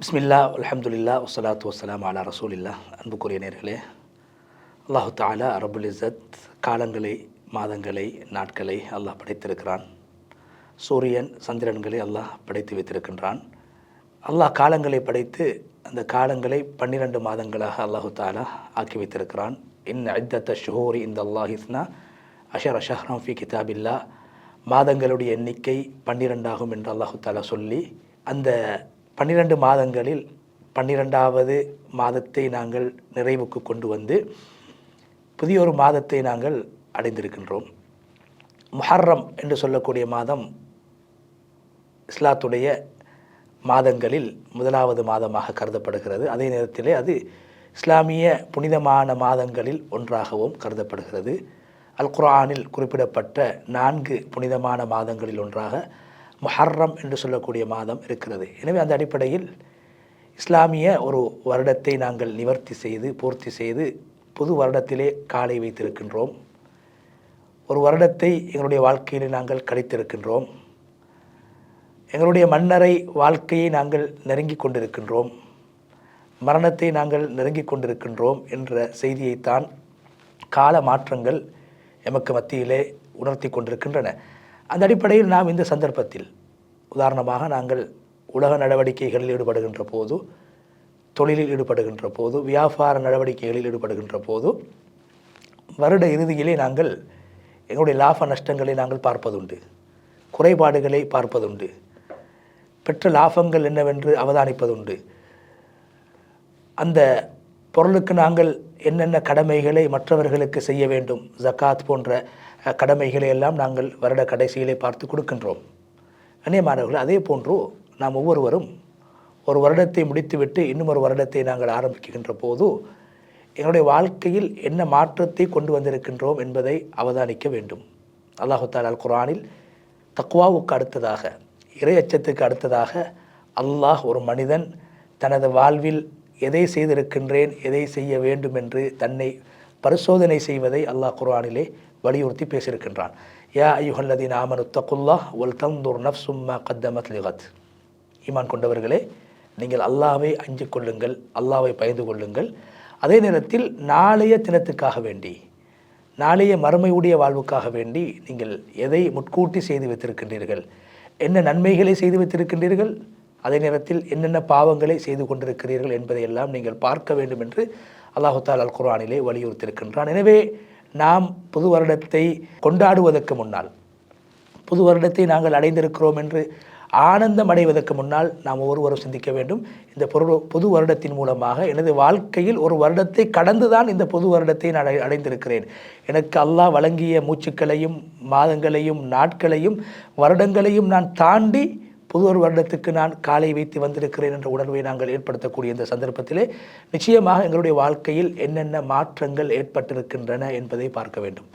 பிஸ்மில்லா அலமதுல்லா வஸ்ஸலாத்து வசலாம் அலா ரசூலில்லா அன்புக்குரிய நேர்களே அல்லாஹு தாலா அரபுல் இசத் காலங்களை மாதங்களை நாட்களை அல்லாஹ் படைத்திருக்கிறான். சூரியன் சந்திரன்களை அல்லாஹ் படைத்து வைத்திருக்கின்றான். அல்லாஹ் காலங்களை படைத்து அந்த காலங்களை பன்னிரண்டு மாதங்களாக அல்லாஹு தாலா ஆக்கி வைத்திருக்கிறான். இன் ஐத்தத்த ஷுஹூரி இந்த அல்லாஹிஸ்னா அஷர் அஷஹ்ரம் ஃபி கிதாபில்லா. மாதங்களுடைய எண்ணிக்கை பன்னிரெண்டாகும் என்று அல்லாஹு தாலா சொல்லி அந்த பன்னிரண்டு மாதங்களில் பன்னிரெண்டாவது மாதத்தை நாங்கள் நிறைவுக்கு கொண்டு வந்து புதிய ஒரு மாதத்தை நாங்கள் அடைந்திருக்கின்றோம். முஹர்ரம் என்று சொல்லக்கூடிய மாதம் இஸ்லாத்துடைய மாதங்களில் முதலாவது மாதமாக கருதப்படுகிறது. அதே நேரத்திலே அது இஸ்லாமிய புனிதமான மாதங்களில் ஒன்றாகவும் கருதப்படுகிறது. அல் குர்ஆனில் குறிப்பிடப்பட்ட நான்கு புனிதமான மாதங்களில் ஒன்றாக முஹர்ரம் என்று சொல்லக்கூடிய மாதம் இருக்கிறது. எனவே அந்த அடிப்படையில் இஸ்லாமிய ஒரு வருடத்தை நாங்கள் நிவர்த்தி செய்து பூர்த்தி செய்து புது வருடத்திலே காலை வைத்திருக்கின்றோம். ஒரு வருடத்தை எங்களுடைய வாழ்க்கையில் நாங்கள் கழித்திருக்கின்றோம். எங்களுடைய மன்னரை வாழ்க்கையை நாங்கள் நெருங்கி கொண்டிருக்கின்றோம். மரணத்தை நாங்கள் நெருங்கி கொண்டிருக்கின்றோம் என்ற செய்தியைத்தான் கால மாற்றங்கள் எமக்கு மத்தியிலே உணர்த்தி கொண்டிருக்கின்றன. அந்த அடிப்படையில் நாம் இந்த சந்தர்ப்பத்தில் உதாரணமாக நாங்கள் உலக நடவடிக்கைகளில் ஈடுபடுகின்ற போது தொழிலில் ஈடுபடுகின்ற போது வியாபார நடவடிக்கைகளில் ஈடுபடுகின்ற போது வருட இறுதியிலே நாங்கள் எங்களுடைய லாப நஷ்டங்களை நாங்கள் பார்ப்பதுண்டு குறைபாடுகளை பார்ப்பதுண்டு பெற்ற லாபங்கள் என்னவென்று அவதானிப்பதுண்டு. அந்த பொருளுக்கு நாங்கள் என்னென்ன கடமைகளை மற்றவர்களுக்கு செய்ய வேண்டும் ஜக்காத் போன்ற கடமைகளை எல்லாம் நாங்கள் வருட கடைசியிலே பார்த்து கொடுக்கின்றோம். கண்ணியமானவர்கள் அதே போன்று நாம் ஒவ்வொருவரும் ஒரு வருடத்தை முடித்துவிட்டு இன்னும் ஒரு வருடத்தை நாங்கள் ஆரம்பிக்கின்ற போது எங்களுடைய வாழ்க்கையில் என்ன மாற்றத்தை கொண்டு வந்திருக்கின்றோம் என்பதை அவதானிக்க வேண்டும். அல்லாஹு தாலா அல் குர்ஆனில் அடுத்ததாக இறை அச்சத்துக்கு அடுத்ததாக அல்லாஹ் ஒரு மனிதன் தனது வாழ்வில் எதை செய்திருக்கின்றேன் எதை செய்ய வேண்டும் என்று தன்னை பரிசோதனை செய்வதை அல்லாஹ் குர்ஆனிலே வலியுறுத்தி பேசியிருக்கின்றான். யா ஐயுஹல்லதீன் ஆமனு தகுல்லா ஒல் தந்தூர் நஃப்சும்மா கத்தமத் லிகத். ஈமான் கொண்டவர்களே நீங்கள் அல்லாவை அஞ்சு கொள்ளுங்கள் அல்லாவை பயந்து கொள்ளுங்கள். அதே நேரத்தில் நாளைய தினத்துக்காக வேண்டி நாளைய மறுமையுடைய வாழ்வுக்காக வேண்டி நீங்கள் எதை முட்கூட்டி செய்து வைத்திருக்கின்றீர்கள்? என்ன நன்மைகளை செய்து வைத்திருக்கின்றீர்கள்? அதே நேரத்தில் என்னென்ன பாவங்களை செய்து கொண்டிருக்கிறீர்கள் என்பதையெல்லாம் நீங்கள் பார்க்க வேண்டும் என்று அல்லாஹு தால் அல் குர்ஆனிலே வலியுறுத்தியிருக்கின்றான். எனவே நாம் புது வருடத்தை கொண்டாடுவதற்கு முன்னால் புது வருடத்தை நாங்கள் அடைந்திருக்கிறோம் என்று ஆனந்தம் அடைவதற்கு முன்னால் நாம் ஒவ்வொருவரும் சிந்திக்க வேண்டும். இந்த பொருள் புது வருடத்தின் மூலமாக எனது வாழ்க்கையில் ஒரு வருடத்தை கடந்துதான் இந்த புது வருடத்தை நான் அடை அடைந்திருக்கிறேன். எனக்கு அல்லாஹ் வழங்கிய மூச்சுக்களையும் மாதங்களையும் நாட்களையும் வருடங்களையும் நான் தாண்டி புது வருடத்துக்கு நான் காலை வைத்து வந்திருக்கிறேன் என்ற உணர்வை நாங்கள் ஏற்படுத்தக்கூடிய இந்த சந்தர்ப்பத்திலே நிச்சயமாக எங்களுடைய வாழ்க்கையில் என்னென்ன மாற்றங்கள் ஏற்பட்டிருக்கின்றன என்பதை பார்க்க வேண்டும்.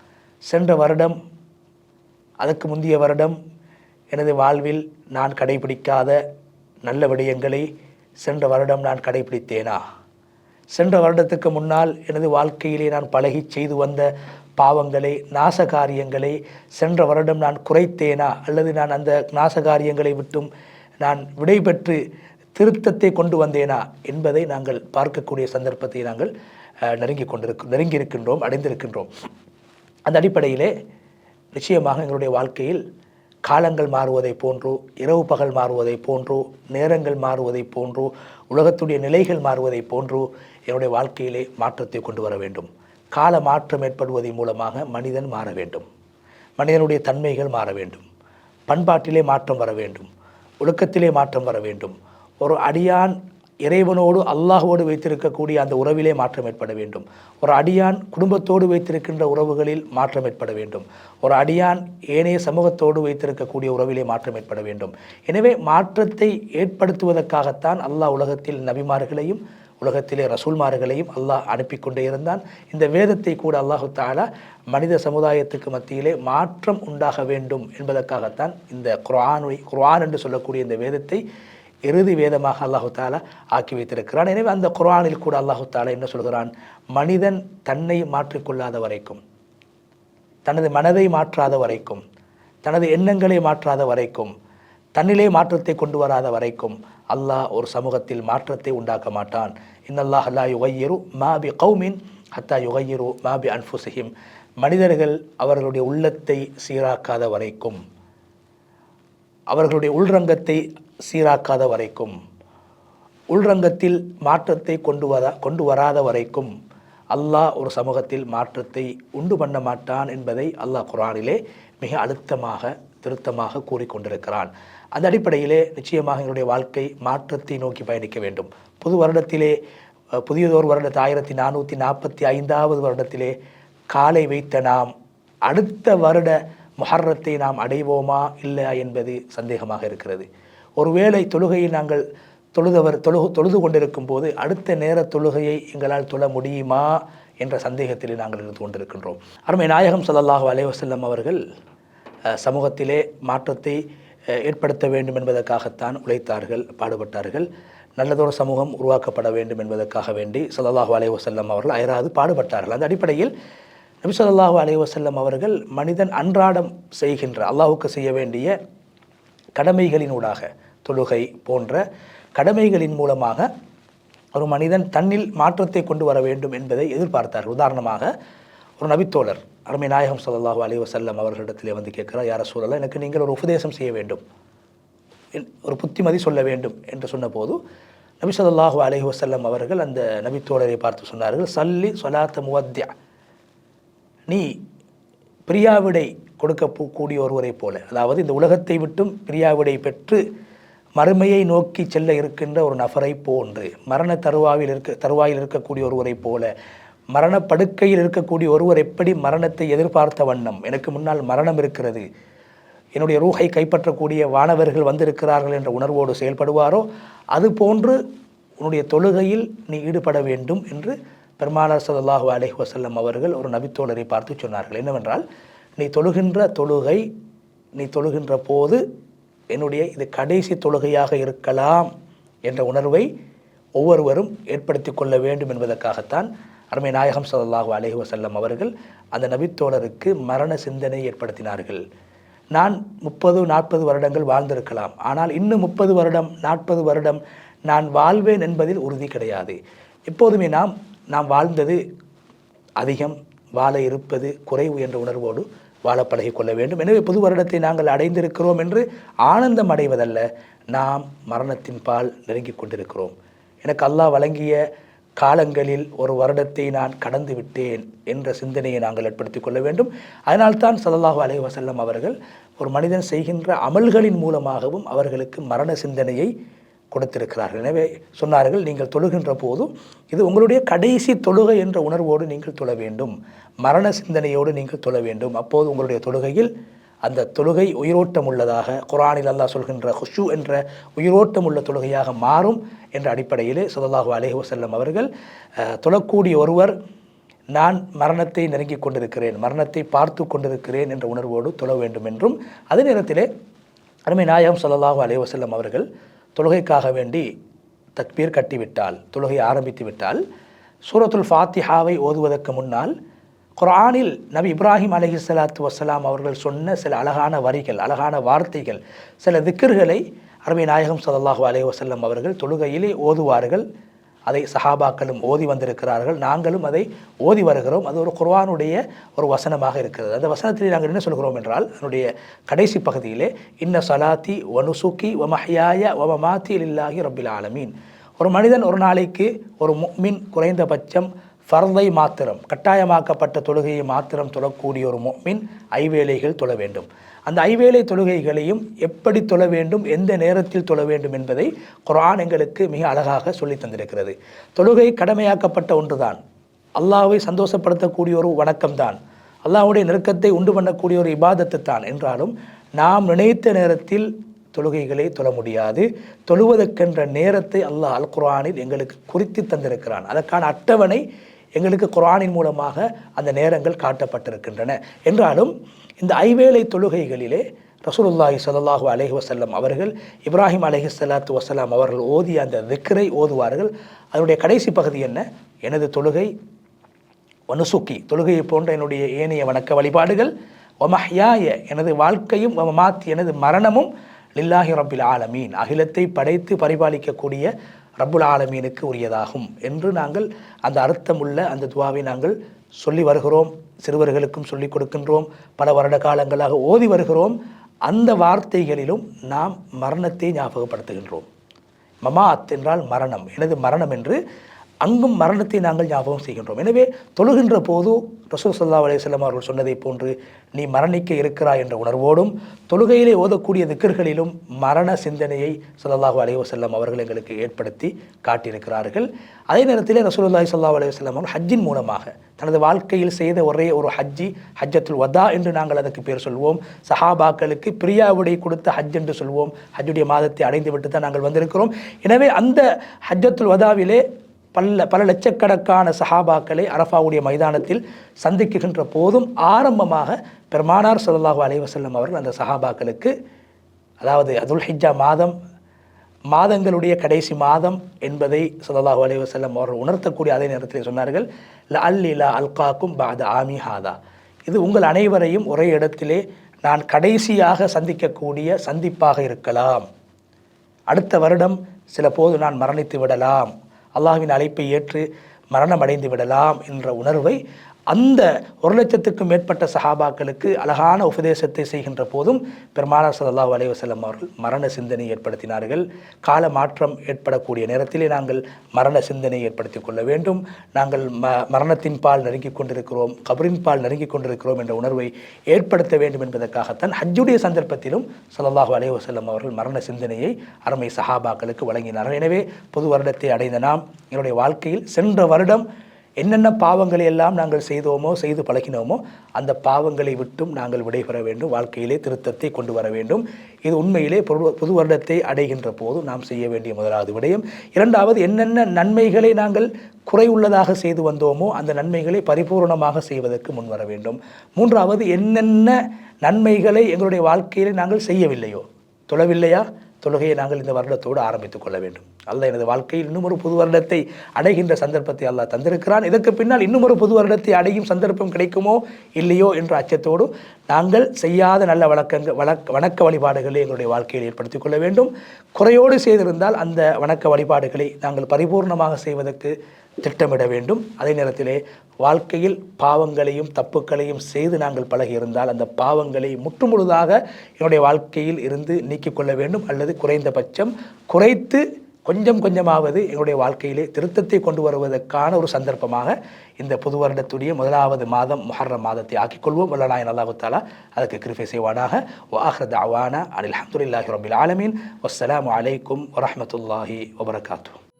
சென்ற வருடம் அதற்கு முந்தைய வருடம் எனது வாழ்வில் நான் கடைபிடிக்காத நல்ல விடயங்களை சென்ற வருடம் நான் கடைபிடித்தேனா? சென்ற வருடத்துக்கு முன்னால் எனது வாழ்க்கையிலே நான் பழகி செய்து வந்த பாவங்களை நாசகாரியங்களை சென்ற வருடம் நான் குறைத்தேனா? அல்லது நான் அந்த நாசகாரியங்களை விட்டும் நான் விடைபெற்று திருத்தத்தை கொண்டு வந்தேனா? என்பதை நாங்கள் பார்க்கக்கூடிய சந்தர்ப்பத்தை நாங்கள் நெருங்கி கொண்டிருக்க நெருங்கி இருக்கின்றோம் அடைந்திருக்கின்றோம். அந்த அடிப்படையிலே நிச்சயமாக எங்களுடைய வாழ்க்கையில் காலங்கள் மாறுவதை போன்றோ இரவு பகல் மாறுவதை போன்றோ நேரங்கள் மாறுவதை போன்றோ உலகத்துடைய நிலைகள் மாறுவதை போன்றோ என்னுடைய வாழ்க்கையிலே மாற்றத்தை கொண்டு வர வேண்டும். கால மாற்றம் ஏற்படுவதன் மூலமாக மனிதன் மாற வேண்டும். மனிதனுடைய தன்மைகள் மாற வேண்டும். பண்பாட்டிலே மாற்றம் வர வேண்டும். ஒழுக்கத்திலே மாற்றம் வர வேண்டும். ஒரு அடியான் இறைவனோடு அல்லாஹோடு வைத்திருக்கக்கூடிய அந்த உறவிலே மாற்றம் ஏற்பட வேண்டும். ஒரு அடியான் குடும்பத்தோடு வைத்திருக்கின்ற உறவுகளில் மாற்றம் ஏற்பட வேண்டும். ஒரு அடியான் ஏனைய சமூகத்தோடு வைத்திருக்கக்கூடிய உறவிலே மாற்றம் ஏற்பட வேண்டும். எனவே மாற்றத்தை ஏற்படுத்துவதற்காகத்தான் அல்லாஹ் உலகத்தில் நபிமார்களையும் உலகத்திலே ரசூல்மார்களையும் அல்லாஹ் அனுப்பி கொண்டே இருந்தான். இந்த வேதத்தை கூட அல்லாஹு தாலா மனித சமுதாயத்துக்கு மத்தியிலே மாற்றம் உண்டாக வேண்டும் என்பதற்காகத்தான் இந்த குரானை குர்ஆன் என்று சொல்லக்கூடிய இந்த வேதத்தை இறுதி வேதமாக அல்லாஹு தாலா ஆக்கி வைத்திருக்கிறான். எனவே அந்த குரானில் கூட அல்லாஹு தாலா என்ன சொல்கிறான்? மனிதன் தன்னை மாற்றிக்கொள்ளாத வரைக்கும் தனது மனதை மாற்றாத வரைக்கும் தனது எண்ணங்களை மாற்றாத வரைக்கும் தன்னிலே மாற்றத்தை கொண்டு வராத வரைக்கும் அல்லாஹ் ஒரு சமூகத்தில் மாற்றத்தை உண்டாக்க மாட்டான். இன்னல்லாஹ் அல்லா யுகையரு மாபி கௌமின் ஹத்தா யுகையரு மாபி அன்ஃபுசிஹிம். மனிதர்கள் அவர்களுடைய உள்ளத்தை சீராக்காத வரைக்கும் அவர்களுடைய உள்ரங்கத்தை சீராக்காத வரைக்கும் உள்ரங்கத்தில் மாற்றத்தை கொண்டு வர கொண்டு வராத வரைக்கும் அல்லாஹ் ஒரு சமூகத்தில் மாற்றத்தை உண்டு பண்ண மாட்டான் என்பதை அல்லாஹ் குரானிலே மிக அழுத்தமாக திருத்தமாக கூறிக்கொண்டிருக்கிறான். அந்த அடிப்படையிலே நிச்சயமாக எங்களுடைய வாழ்க்கை மாற்றத்தை நோக்கி பயணிக்க வேண்டும். புது வருடத்திலே புதியதோர் வருடத்து ஆயிரத்தி நானூற்றி நாற்பத்தி ஐந்தாவது வருடத்திலே காலை வைத்த நாம் அடுத்த வருட முஹர்ரத்தை நாம் அடைவோமா இல்லையா என்பது சந்தேகமாக இருக்கிறது. ஒருவேளை தொழுகையை நாங்கள் தொழுதவர் தொழுகு தொழுது கொண்டிருக்கும் போது அடுத்த நேர தொழுகையை எங்களால் தொழ முடியுமா என்ற சந்தேகத்திலே நாங்கள் இருந்து கொண்டிருக்கின்றோம். அருமை நாயகம் சல்லாஹூ அலைவசல்லம் அவர்கள் சமூகத்திலே மாற்றத்தை ஏற்படுத்த வேண்டும் என்பதற்காகத்தான் உழைத்தார்கள் பாடுபட்டார்கள். நல்லதொரு சமூகம் உருவாக்கப்பட வேண்டும் என்பதற்காக வேண்டி சல்லாஹூ அலைஹி வசல்லம் அவர்கள் அயராது பாடுபட்டார்கள். அந்த அடிப்படையில் நபி ஸல்லல்லாஹு அலைஹி வசல்லம் அவர்கள் மனிதன் அன்றாடம் செய்கின்ற அல்லாஹுக்கு செய்ய வேண்டிய கடமைகளினூடாக தொழுகை போன்ற கடமைகளின் மூலமாக ஒரு மனிதன் தன்னில் மாற்றத்தை கொண்டு வர வேண்டும் என்பதை எதிர்பார்த்தார் உதாரணமாக ஒரு நபித்தோழர் அருமை நாயகம் ஸல்லல்லாஹு அலி வசல்லம் அவர்களிடத்திலே வந்து கேட்கிறார் யார சூழலாம் எனக்கு நீங்கள் ஒரு உபதேசம் செய்ய வேண்டும். ஒரு புத்திமதி சொல்ல வேண்டும். என்று சொன்னபோது நபி சொல்லாஹு அலஹி வசல்லம் அவர்கள் அந்த நபித்தோழரை பார்த்து சொன்னார்கள் சல்லி சொலாத்த முவத்யா நீ பிரியாவிடை கொடுக்க போ- கூடிய ஒருவரைப் போல. அதாவது இந்த உலகத்தை விட்டும் பிரியாவிடை பெற்று மறுமையை நோக்கி செல்ல இருக்கின்ற ஒரு நபரை போன்று மரண தருவாயில் இருக்க தருவாயில் இருக்கக்கூடிய ஒருவரைப் போல மரணப்படுக்கையில் இருக்கக்கூடிய ஒருவர் எப்படி மரணத்தை எதிர்பார்த்த வண்ணம்? எனக்கு முன்னால் மரணம் இருக்கிறது. என்னுடைய ரூஹை கைப்பற்றக்கூடிய வானவர்கள் வந்திருக்கிறார்கள் என்ற உணர்வோடு செயல்படுவாரோ? அது போன்று உன்னுடைய தொழுகையில் நீ ஈடுபட வேண்டும் என்று பெருமானார் சதல்லாஹு அலஹி வசல்லம் அவர்கள் ஒரு நபித்தோழரை பார்த்து சொன்னார்கள். என்னவென்றால் நீ தொழுகின்ற தொழுகை நீ தொழுகின்ற போது என்னுடைய இது கடைசி தொழுகையாக இருக்கலாம் என்ற உணர்வை ஒவ்வொருவரும் ஏற்படுத்தி கொள்ள வேண்டும் என்பதற்காகத்தான் அருமை நாயகம் ஸல்லல்லாஹு அலைஹி வசல்லம் அவர்கள் அந்த நபித்தோழருக்கு மரண சிந்தனை ஏற்படுத்தினார்கள். நான் முப்பது நாற்பது வருடங்கள் வாழ்ந்திருக்கலாம். ஆனால் இன்னும் முப்பது வருடம் நாற்பது வருடம் நான் வாழ்வேன் என்பதில் உறுதி கிடையாது. எப்போதுமே நாம் நாம் வாழ்ந்தது அதிகம் வாழ இருப்பது குறைவு என்ற உணர்வோடு வாழ பழகி கொள்ள வேண்டும். எனவே புது வருடத்தை நாங்கள் அடைந்திருக்கிறோம் என்று ஆனந்தம் அடைவதல்ல. நாம் மரணத்தின் பால் நெருங்கிக் கொண்டிருக்கிறோம். எனக்கு அல்லாஹ் வழங்கிய காலங்களில் ஒரு வருடத்தை நான் கடந்து விட்டேன் என்ற சிந்தனையை நாங்கள் ஏற்படுத்திக் கொள்ள வேண்டும். அதனால்தான் ஸல்லல்லாஹு அலைஹி வஸல்லம் அவர்கள் ஒரு மனிதன் செய்கின்ற அமல்களின் மூலமாகவும் அவர்களுக்கு மரண சிந்தனையை கொடுத்திருக்கிறார்கள். எனவே சொன்னார்கள் நீங்கள் தொழுகின்ற போதும் இது உங்களுடைய கடைசி தொழுகை என்ற உணர்வோடு நீங்கள் தொழ வேண்டும். மரண சிந்தனையோடு நீங்கள் தொழ வேண்டும். அப்போது உங்களுடைய தொழுகையில் அந்த தொழுகை உயிரோட்டம் உள்ளதாக குரானில் அல்லாஹ் சொல்கின்ற ஹுஷு என்ற உயிரோட்டம் உள்ள தொழுகையாக மாறும் என்ற அடிப்படையிலே ஸல்லல்லாஹு அலைஹி வஸல்லம் அவர்கள் தொழக்கூடிய ஒருவர் நான் மரணத்தை நெருங்கிக் கொண்டிருக்கிறேன் மரணத்தை பார்த்து கொண்டிருக்கிறேன் என்ற உணர்வோடு தொழ வேண்டும் என்றும் அதே நேரத்திலே அருமை நாயகம் சொல்லலாஹு அலைஹி அவர்கள் தொழுகைக்காக வேண்டி தக்பீர் கட்டிவிட்டால் தொழுகை ஆரம்பித்து விட்டால் சூரத்துல் ஃபாத்திஹாவை ஓதுவதற்கு முன்னால் குர்ஆனில் நபி இப்ராஹிம் அலகிர் சலாத்து வசலாம் அவர்கள் சொன்ன சில அழகான வரிகள் அழகான வார்த்தைகள் சில திக்கர்களை அருமை நாயகம் ஸல்லல்லாஹு அலைஹி வசல்லம் அவர்கள் தொழுகையிலே ஓதுவார்கள். அதை சஹாபாக்களும் ஓதி வந்திருக்கிறார்கள். நாங்களும் அதை ஓதி வருகிறோம். அது ஒரு குர்ஆனுடைய ஒரு வசனமாக இருக்கிறது. அந்த வசனத்தில் நாங்கள் என்ன சொல்கிறோம் என்றால் அதனுடைய கடைசி பகுதியிலே இன்ன சலாத்தி வனுசுக்கி வமஹ்யாய வமமாத்தி இல்லாஹி ரப்பில் ஆலமீன். ஒரு மனிதன் ஒரு நாளைக்கு ஒரு மின் குறைந்தபட்சம் ஃபர்தை மாத்திரம் கட்டாயமாக்கப்பட்ட தொழுகையை மாத்திரம் தொழக்கூடிய ஒரு மின் ஐவேளைகள் தொழ வேண்டும். அந்த ஐவேளை தொழுகைகளையும் எப்படி தொழ வேண்டும் எந்த நேரத்தில் தொழ வேண்டும் என்பதை குரான் எங்களுக்கு மிக அழகாக சொல்லித் தந்திருக்கிறது. தொழுகை கடமையாக்கப்பட்ட ஒன்றுதான். அல்லாவை சந்தோஷப்படுத்தக்கூடிய ஒரு வணக்கம்தான். அல்லாவுடைய நெருக்கத்தை உண்டு பண்ணக்கூடிய ஒரு இபாதத்து தான் என்றாலும் நாம் நினைத்த நேரத்தில் தொழுகைகளை தொழ முடியாது. தொழுவதற்கென்ற நேரத்தை அல்லாஹ் அல் குர்ஆனில் எங்களுக்கு குறித்து தந்திருக்கிறான். அதற்கான அட்டவணை எங்களுக்கு குரானின் மூலமாக அந்த நேரங்கள் காட்டப்பட்டிருக்கின்றன. என்றாலும் இந்த ஐவேளை தொழுகைகளிலே ரசூலுல்லாஹி சல்லாஹூ அலஹி வசல்லம் அவர்கள் இப்ராஹிம் அலஹி சல்லாத்து வசலாம் அவர்கள் ஓதிய அந்த திக்ரை ஓதுவார்கள். அதனுடைய கடைசி பகுதி என்ன? எனது தொழுகை வனுசுக்கி. தொழுகையை போன்ற என்னுடைய ஏனைய வணக்க வழிபாடுகள் ஒமஹ்யாய எனது வாழ்க்கையும் ஒமமாத் எனது மரணமும் லில்லாஹி ரபில் ஆலமீன். அகிலத்தை படைத்து பரிபாலிக்கக்கூடிய ரப்புல் ஆலமீனுக்கு உரியதாகும் என்று நாங்கள் அந்த அர்த்தமுள்ள அந்த துவாவை நாங்கள் சொல்லி வருகிறோம் சிறுவர்களுக்கும் சொல்லிக் கொடுக்கின்றோம் பல வருட காலங்களாக ஓதி வருகிறோம். அந்த வார்த்தைகளிலும் நாம் மரணத்தை ஞாபகப்படுத்துகின்றோம். மமாத் என்றால் மரணம். எனது மரணம் என்று அங்கும் மரணத்தை நாங்கள் ஞாபகம் செய்கின்றோம். எனவே தொழுகின்ற போது ரசூல் சல்லா அலையம் அவர்கள் சொன்னதைப் போன்று நீ மரணிக்க இருக்கிறாய் என்ற உணர்வோடும் தொழுகையிலே ஓதக்கூடிய திக்கர்களிலும் மரண சிந்தனையை சல்லாஹு அலைவசல்லம் அவர்கள் எங்களுக்கு ஏற்படுத்தி காட்டியிருக்கிறார்கள். அதே நேரத்தில் ரசூலுல்லாஹி சல்லா அலைவசல்லம் அவர்கள் ஹஜ்ஜின் மூலமாக தனது வாழ்க்கையில் செய்த ஒரே ஒரு ஹஜ்ஜி ஹஜ்ஜத்துல் வதா என்று நாங்கள் அதற்கு பேர் சொல்வோம். சஹாபாக்களுக்கு பிரியாவுடை கொடுத்த ஹஜ் என்று சொல்வோம். ஹஜ்ஜுடைய மாதத்தை அடைந்து விட்டு தான் நாங்கள் வந்திருக்கிறோம். எனவே அந்த ஹஜ்ஜத்துல் வதாவிலே பல்ல பல லட்சக்கணக்கான சஹாபாக்களை அரஃபாவுடைய மைதானத்தில் சந்திக்குகின்ற போதும் ஆரம்பமாக பெருமானார் ஸல்லல்லாஹு அலைவசல்லம் அவர்கள் அந்த சஹாபாக்களுக்கு அதாவது அதுல் ஹிஜா மாதம் மாதங்களுடைய கடைசி மாதம் என்பதை ஸல்லல்லாஹு அலைவசல்லம் அவர்கள் உணர்த்தக்கூடிய அதே நேரத்தில் சொன்னார்கள் ல இலா அல்காக்கும் பாத ஆமி ஹாதா. இது உங்கள் அனைவரையும் ஒரே இடத்திலே நான் கடைசியாக சந்திக்கக்கூடிய சந்திப்பாக இருக்கலாம். அடுத்த வருடம் சில போது நான் மரணித்து விடலாம். அல்லாஹ்வின் அழைப்பை ஏற்று மரணமடைந்து விடலாம் என்ற உணர்வை அந்த ஒரு லட்சத்துக்கும் மேற்பட்ட சஹாபாக்களுக்கு அழகான உபதேசத்தை செய்கின்ற போதும் பெருமானார் ஸல்லல்லாஹு அலைஹி அவர்கள் மரண சிந்தனை ஏற்படுத்தினார்கள். கால மாற்றம் ஏற்படக்கூடிய நேரத்திலே நாங்கள் மரண சிந்தனை ஏற்படுத்திக் கொள்ள வேண்டும். நாங்கள் ம மரணத்தின் பால் நெருங்கிக் கொண்டிருக்கிறோம் கபரின் பால் நெருங்கிக் கொண்டிருக்கிறோம் என்ற உணர்வை ஏற்படுத்த வேண்டும் என்பதற்காகத்தான் ஹஜ்ஜுடைய சந்தர்ப்பத்திலும் ஸல்லல்லாஹு அலைவசல்லம் அவர்கள் மரண சிந்தனையை அருமை சஹாபாக்களுக்கு வழங்கினார்கள். எனவே புது வருடத்தை அடைந்த நாம் என்னுடைய வாழ்க்கையில் சென்ற வருடம் என்னென்ன பாவங்களை எல்லாம் நாங்கள் செய்தோமோ செய்து பழகினோமோ அந்த பாவங்களை விட்டும் நாங்கள் விடைபெற வேண்டும். வாழ்க்கையிலே திருத்தத்தை கொண்டு வர வேண்டும். இது உண்மையிலே புது வருடத்தை அடைகின்ற போது நாம் செய்ய வேண்டிய முதலாவது விடயம். இரண்டாவது என்னென்ன நன்மைகளை நாங்கள் குறைவுள்ளதாக செய்து வந்தோமோ அந்த நன்மைகளை பரிபூர்ணமாக செய்வதற்கு முன்வர வேண்டும். மூன்றாவது என்னென்ன நன்மைகளை எங்களுடைய வாழ்க்கையிலே நாங்கள் செய்யவில்லையோ தொழவில்லையா? தொழுகையை நாங்கள் இந்த வருடத்தோடு ஆரம்பித்துக் கொள்ள வேண்டும். அல்ல எனது வாழ்க்கையில் இன்னும் ஒரு புது வருடத்தை அடைகின்ற சந்தர்ப்பத்தை அல்லாஹ் தந்திருக்கிறான். இதற்கு பின்னால் இன்னும் ஒரு புது வருடத்தை அடையும் சந்தர்ப்பம் கிடைக்குமோ இல்லையோ என்ற அச்சத்தோடு நாங்கள் செய்யாத நல்ல வழக்கங்கள் வழக்க வணக்க வழிபாடுகளை எங்களுடைய வாழ்க்கையில் ஏற்படுத்திக் கொள்ள வேண்டும். குறையோடு செய்திருந்தால் அந்த வணக்க வழிபாடுகளை நாங்கள் பரிபூர்ணமாக செய்வதற்கு திட்டமிட வேண்டும். அதே நேரத்திலே வாழ்க்கையில் பாவங்களையும் தப்புக்களையும் செய்து நாங்கள் பழகியிருந்தால் அந்த பாவங்களை முற்றுமுழுதாக என்னுடைய வாழ்க்கையில் இருந்து நீக்கிக்கொள்ள வேண்டும். அல்லது குறைந்தபட்சம் குறைத்து கொஞ்சம் கொஞ்சமாவது எங்களுடைய வாழ்க்கையிலே திருத்தத்தை கொண்டு வருவதற்கான ஒரு சந்தர்ப்பமாக இந்த புது வருடத்துடைய முதலாவது மாதம் முஹர்ரம் மாதத்தை ஆக்கிக்கொள்வோம் வல்லநாயன் அல்லாஹு தாலா அதுக்கு கிருபை செய்வானாக. வாஹ்ரத் அவானா அனில் அஹமதுல்லாஹி ரபில் ஆலமீன். வஸ்ஸலாம் அலைக்கும் வரமத்துல்லாஹி வபரகாத்தூ